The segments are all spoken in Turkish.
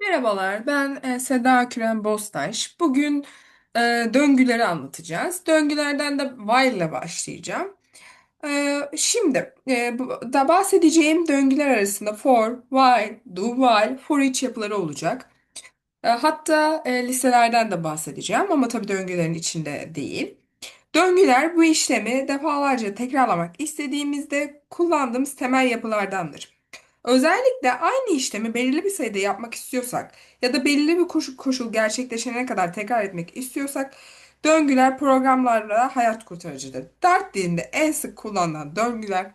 Merhabalar, ben e, Seda Küren Bostaş. Bugün e, döngüleri anlatacağız. Döngülerden de while ile başlayacağım. E, şimdi e, bu- da bahsedeceğim döngüler arasında for, while, do while, for each yapıları olacak. E, hatta e, listelerden de bahsedeceğim ama tabii döngülerin içinde değil. Döngüler bu işlemi defalarca tekrarlamak istediğimizde kullandığımız temel yapılardandır. Özellikle aynı işlemi belirli bir sayıda yapmak istiyorsak ya da belirli bir koşul, koşul gerçekleşene kadar tekrar etmek istiyorsak döngüler programlarla hayat kurtarıcıdır. Dart dilinde en sık kullanılan döngüler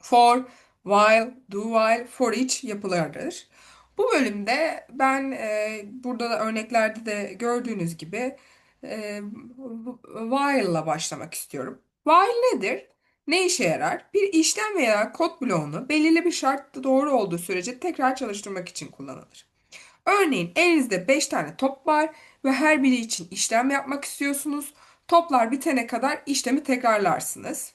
For, while, do while, for each yapılardır. Bu bölümde ben e, burada da örneklerde de gördüğünüz gibi e, while'la başlamak istiyorum. While nedir? Ne işe yarar? Bir işlem veya kod bloğunu belirli bir şart doğru olduğu sürece tekrar çalıştırmak için kullanılır. Örneğin elinizde 5 tane top var ve her biri için işlem yapmak istiyorsunuz. Toplar bitene kadar işlemi tekrarlarsınız.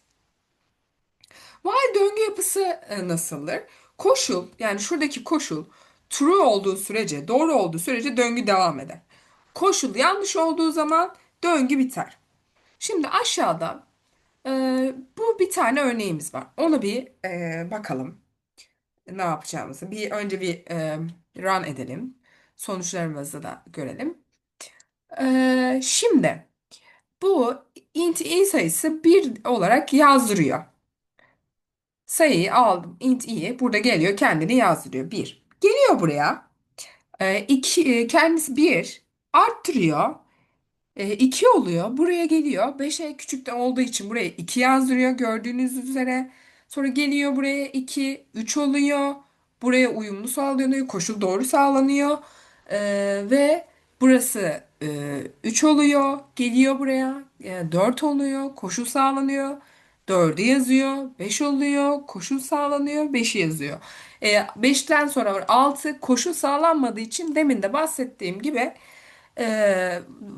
While döngü yapısı e, nasıldır? Koşul yani şuradaki koşul true olduğu sürece, doğru olduğu sürece döngü devam eder. Koşul yanlış olduğu zaman döngü biter. Şimdi aşağıda e, bu bir tane örneğimiz var. Onu bir e, bakalım ne yapacağımızı. Bir önce bir e, run edelim. Sonuçlarımızı da görelim. E, şimdi bu int i sayısı bir olarak yazdırıyor. Sayıyı aldım. int i burada geliyor kendini yazdırıyor. Bir. Geliyor buraya. E, iki, e, kendisi bir arttırıyor. E, 2 oluyor. Buraya geliyor. 5'e küçükten olduğu için buraya 2 yazdırıyor gördüğünüz üzere. Sonra geliyor buraya 2, 3 oluyor. Buraya uyumlu sağlanıyor. Koşul doğru sağlanıyor. E, ve burası e, 3 oluyor. Geliyor buraya. E, 4 oluyor. Koşul sağlanıyor. 4'ü yazıyor. 5 oluyor. Koşul sağlanıyor. 5'i yazıyor. E, 5'ten sonra var 6. Koşul sağlanmadığı için demin de bahsettiğim gibi e,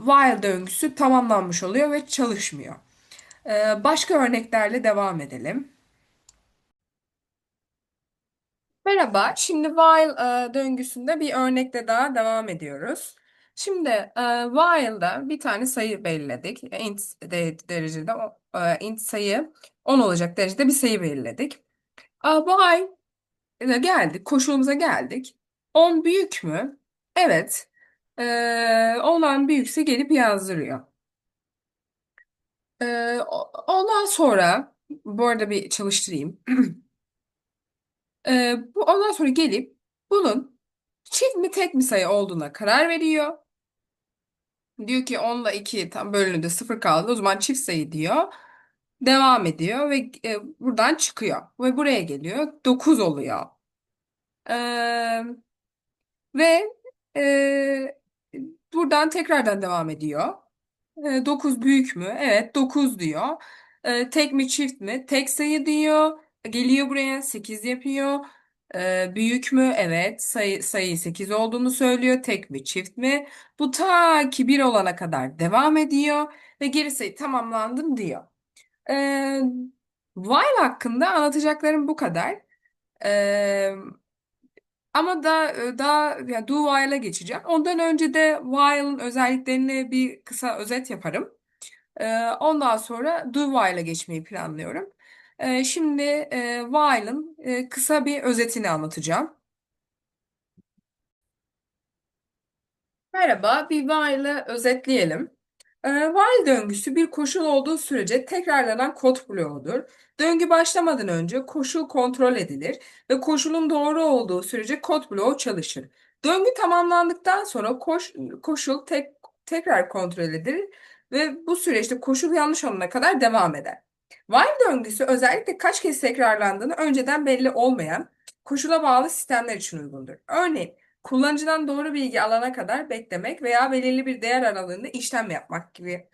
while döngüsü tamamlanmış oluyor ve çalışmıyor. E, başka örneklerle devam edelim. Merhaba, şimdi while e, döngüsünde bir örnekle daha devam ediyoruz. Şimdi e, while'da bir tane sayı belirledik. int de, derecede e, int sayı 10 olacak derecede bir sayı belirledik. E, while ile geldik, koşulumuza geldik. 10 büyük mü? Evet. E, 10'dan büyükse gelip yazdırıyor. Ee, ondan sonra bu arada bir çalıştırayım. Ee, bu ondan sonra gelip bunun çift mi tek mi sayı olduğuna karar veriyor. Diyor ki 10 ile 2 tam bölününde sıfır kaldı. O zaman çift sayı diyor. Devam ediyor ve e, buradan çıkıyor. Ve buraya geliyor. 9 oluyor. Ee, ve e, buradan tekrardan devam ediyor. E, 9 büyük mü? Evet 9 diyor. E, tek mi çift mi? Tek sayı diyor. Geliyor buraya 8 yapıyor. E, büyük mü? Evet sayı, sayı 8 olduğunu söylüyor. Tek mi çift mi? Bu ta ki bir olana kadar devam ediyor. Ve geri sayı tamamlandım diyor. E, while hakkında anlatacaklarım bu kadar. E, ama da e, daha yani do while'a geçeceğim. Ondan önce de while'ın özelliklerini bir kısa özet yaparım. Ee, ondan sonra do while'a geçmeyi planlıyorum. Ee, şimdi e, while'ın e, kısa bir özetini anlatacağım. Merhaba, bir while'ı özetleyelim. Ee, while döngüsü bir koşul olduğu sürece tekrarlanan kod bloğudur. Döngü başlamadan önce koşul kontrol edilir ve koşulun doğru olduğu sürece kod bloğu çalışır. Döngü tamamlandıktan sonra koş, koşul tek, tekrar kontrol edilir ve bu süreçte koşul yanlış olana kadar devam eder. While döngüsü özellikle kaç kez tekrarlandığını önceden belli olmayan koşula bağlı sistemler için uygundur. Örneğin Kullanıcıdan doğru bilgi alana kadar beklemek veya belirli bir değer aralığında işlem yapmak gibi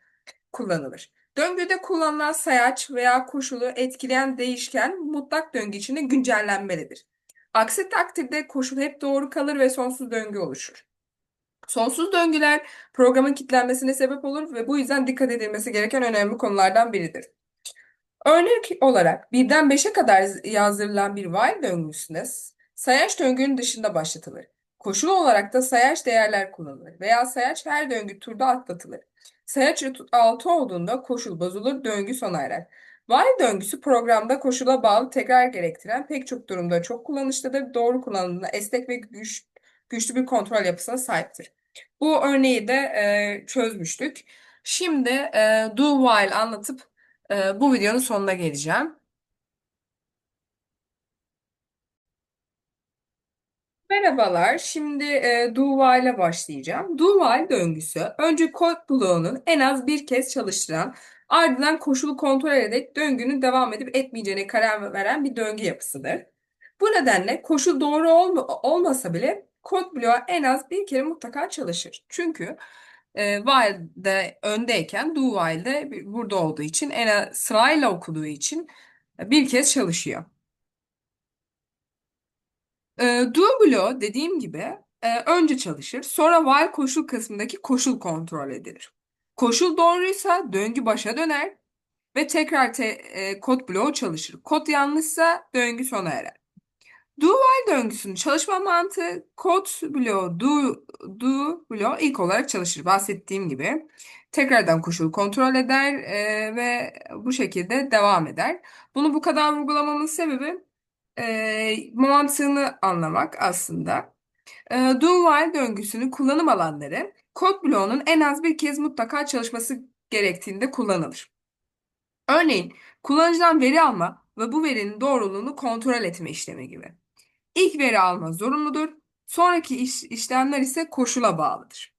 kullanılır. Döngüde kullanılan sayaç veya koşulu etkileyen değişken mutlak döngü içinde güncellenmelidir. Aksi takdirde koşul hep doğru kalır ve sonsuz döngü oluşur. Sonsuz döngüler programın kilitlenmesine sebep olur ve bu yüzden dikkat edilmesi gereken önemli konulardan biridir. Örnek olarak birden beşe kadar yazdırılan bir while döngüsüne sayaç döngünün dışında başlatılır. Koşul olarak da sayaç değerler kullanılır veya sayaç her döngü turda atlatılır. Sayaç 6 olduğunda koşul bozulur, döngü sona erer. While döngüsü programda koşula bağlı tekrar gerektiren pek çok durumda çok kullanışlıdır. Doğru kullanıldığında esnek ve güç, güçlü bir kontrol yapısına sahiptir. Bu örneği de e, çözmüştük. Şimdi e, do while anlatıp e, bu videonun sonuna geleceğim. Merhabalar. Şimdi e, while'e başlayacağım. While döngüsü önce kod bloğunun en az bir kez çalıştıran, ardından koşulu kontrol ederek döngünün devam edip etmeyeceğine karar veren bir döngü yapısıdır. Bu nedenle koşul doğru olma, olmasa bile kod bloğu en az bir kere mutlaka çalışır. Çünkü e, while'de öndeyken do while'de burada olduğu için en az sırayla okuduğu için bir kez çalışıyor. E, do bloğu dediğim gibi e, önce çalışır, sonra while koşul kısmındaki koşul kontrol edilir. Koşul doğruysa döngü başa döner ve tekrar te, e, kod bloğu çalışır. Kod yanlışsa döngü sona erer. Do while döngüsünün çalışma mantığı kod bloğu do, do bloğu ilk olarak çalışır. Bahsettiğim gibi tekrardan koşulu kontrol eder e, ve bu şekilde devam eder. Bunu bu kadar vurgulamamın sebebi e, mantığını anlamak aslında. E, while döngüsünün kullanım alanları kod bloğunun en az bir kez mutlaka çalışması gerektiğinde kullanılır. Örneğin kullanıcıdan veri alma ve bu verinin doğruluğunu kontrol etme işlemi gibi. İlk veri alma zorunludur. Sonraki iş, işlemler ise koşula bağlıdır.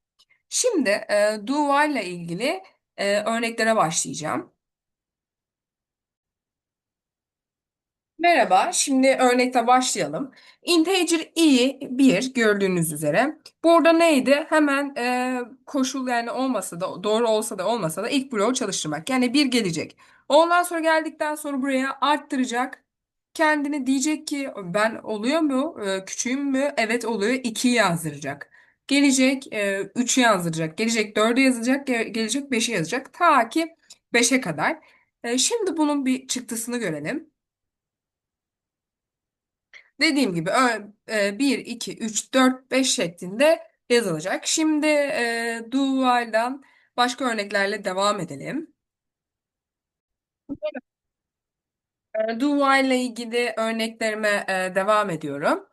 Şimdi e, do while ile ilgili e, örneklere başlayacağım. Merhaba, şimdi örnekte başlayalım. Integer i 1 gördüğünüz üzere. Burada neydi? Hemen e, koşul yani olmasa da doğru olsa da olmasa da ilk bloğu çalıştırmak. Yani bir gelecek. Ondan sonra geldikten sonra buraya arttıracak. Kendini diyecek ki ben oluyor mu? E, küçüğüm mü? Evet oluyor. 2'yi yazdıracak. Gelecek e, 3'ü yazdıracak. Gelecek 4'ü yazacak. ge- Gelecek 5'i yazacak. Ta ki 5'e kadar. E, şimdi bunun bir çıktısını görelim. Dediğim gibi ö- e, 1, 2, 3, 4, 5 şeklinde yazılacak. Şimdi e, do while'dan başka örneklerle devam edelim. E, do while ile ilgili örneklerime e, devam ediyorum.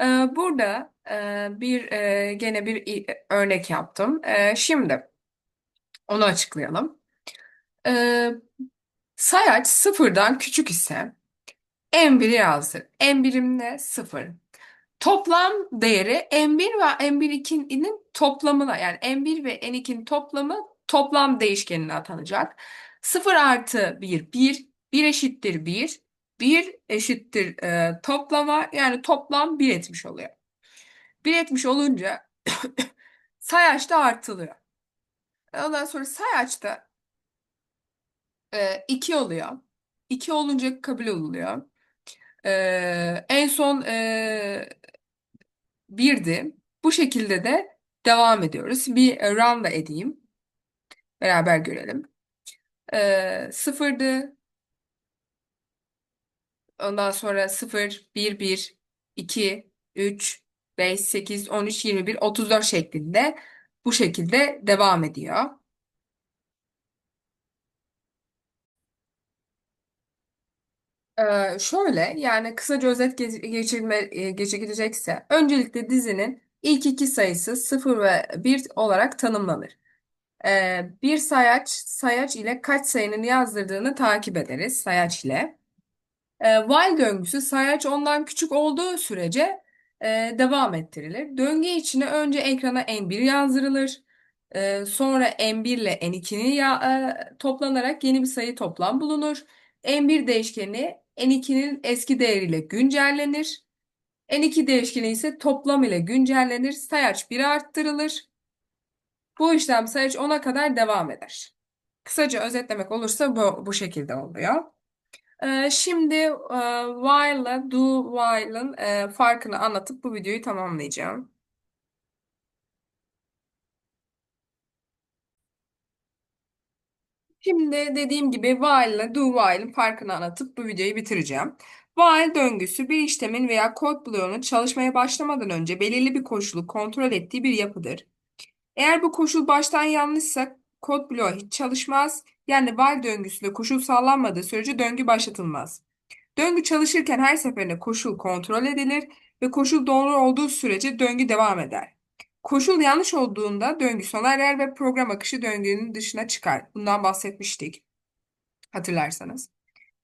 E, burada e, bir e, gene bir örnek yaptım. E, şimdi onu açıklayalım. E, sayaç sıfırdan küçük ise en1'i yazdır. En1'im ne? Sıfır. Toplam değeri n1 ve n1-2'nin toplamına yani n1 ve n2'nin toplamı toplam değişkenine atanacak. 0 artı 1 1, 1 eşittir 1, 1 eşittir e, toplama yani toplam 1 etmiş oluyor. 1 etmiş olunca sayaçta artılıyor. Ondan sonra sayaçta e, 2 oluyor. 2 olunca kabul oluyor. E, en son e, birdi. Bu şekilde de devam ediyoruz. Bir run da edeyim. Beraber görelim. Ee, sıfırdı. Ondan sonra 0, 1, 1, 2, 3, 5, 8, 13, 21, 34 şeklinde bu şekilde devam ediyor. Ee, şöyle yani kısaca özet ge- geçirme, e, geçilecekse öncelikle dizinin ilk iki sayısı 0 ve 1 olarak tanımlanır. Ee, bir sayaç sayaç ile kaç sayının yazdırdığını takip ederiz sayaç ile. Ee, while döngüsü sayaç ondan küçük olduğu sürece e, devam ettirilir. Döngü içine önce ekrana n1 yazdırılır. Ee, sonra n1 ile n2'nin ya, e, toplanarak yeni bir sayı toplam bulunur. n1 değişkeni n2'nin eski değeriyle güncellenir. n2 değişkeni ise toplam ile güncellenir. Sayaç 1'e arttırılır. Bu işlem sayaç 10'a kadar devam eder. Kısaca özetlemek olursa bu, bu şekilde oluyor. Ee, şimdi e, while'la do while'ın e, farkını anlatıp bu videoyu tamamlayacağım. Şimdi dediğim gibi while'la do while'ın farkını anlatıp bu videoyu bitireceğim. While döngüsü bir işlemin veya kod bloğunun çalışmaya başlamadan önce belirli bir koşulu kontrol ettiği bir yapıdır. Eğer bu koşul baştan yanlışsa kod bloğu hiç çalışmaz. Yani while döngüsünde koşul sağlanmadığı sürece döngü başlatılmaz. Döngü çalışırken her seferinde koşul kontrol edilir ve koşul doğru olduğu sürece döngü devam eder. Koşul yanlış olduğunda döngü sona erer ve program akışı döngünün dışına çıkar. Bundan bahsetmiştik hatırlarsanız.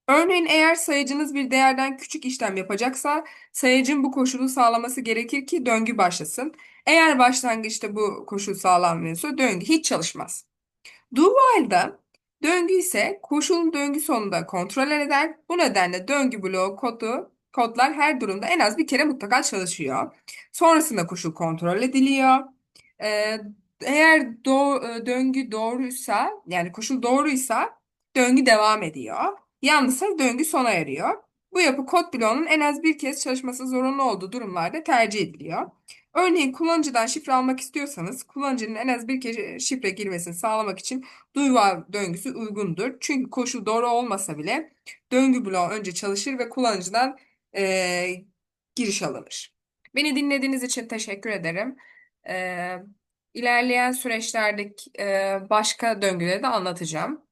Örneğin eğer sayıcınız bir değerden küçük işlem yapacaksa sayıcın bu koşulu sağlaması gerekir ki döngü başlasın. Eğer başlangıçta bu koşul sağlanmıyorsa döngü hiç çalışmaz. Do döngü ise koşulun döngü sonunda kontrol eder. Bu nedenle döngü bloğu kodu kodlar her durumda en az bir kere mutlaka çalışıyor. Sonrasında koşul kontrol ediliyor. Ee, eğer do- e, döngü doğruysa yani koşul doğruysa döngü devam ediyor. Yanlışsa döngü sona eriyor. Bu yapı kod bloğunun en az bir kez çalışması zorunlu olduğu durumlarda tercih ediliyor. Örneğin kullanıcıdan şifre almak istiyorsanız kullanıcının en az bir kez şifre girmesini sağlamak için while döngüsü uygundur. Çünkü koşul doğru olmasa bile döngü bloğu önce çalışır ve kullanıcıdan eee, giriş alınır. Beni dinlediğiniz için teşekkür ederim. Eee ilerleyen süreçlerdeki eee, başka döngüleri de anlatacağım.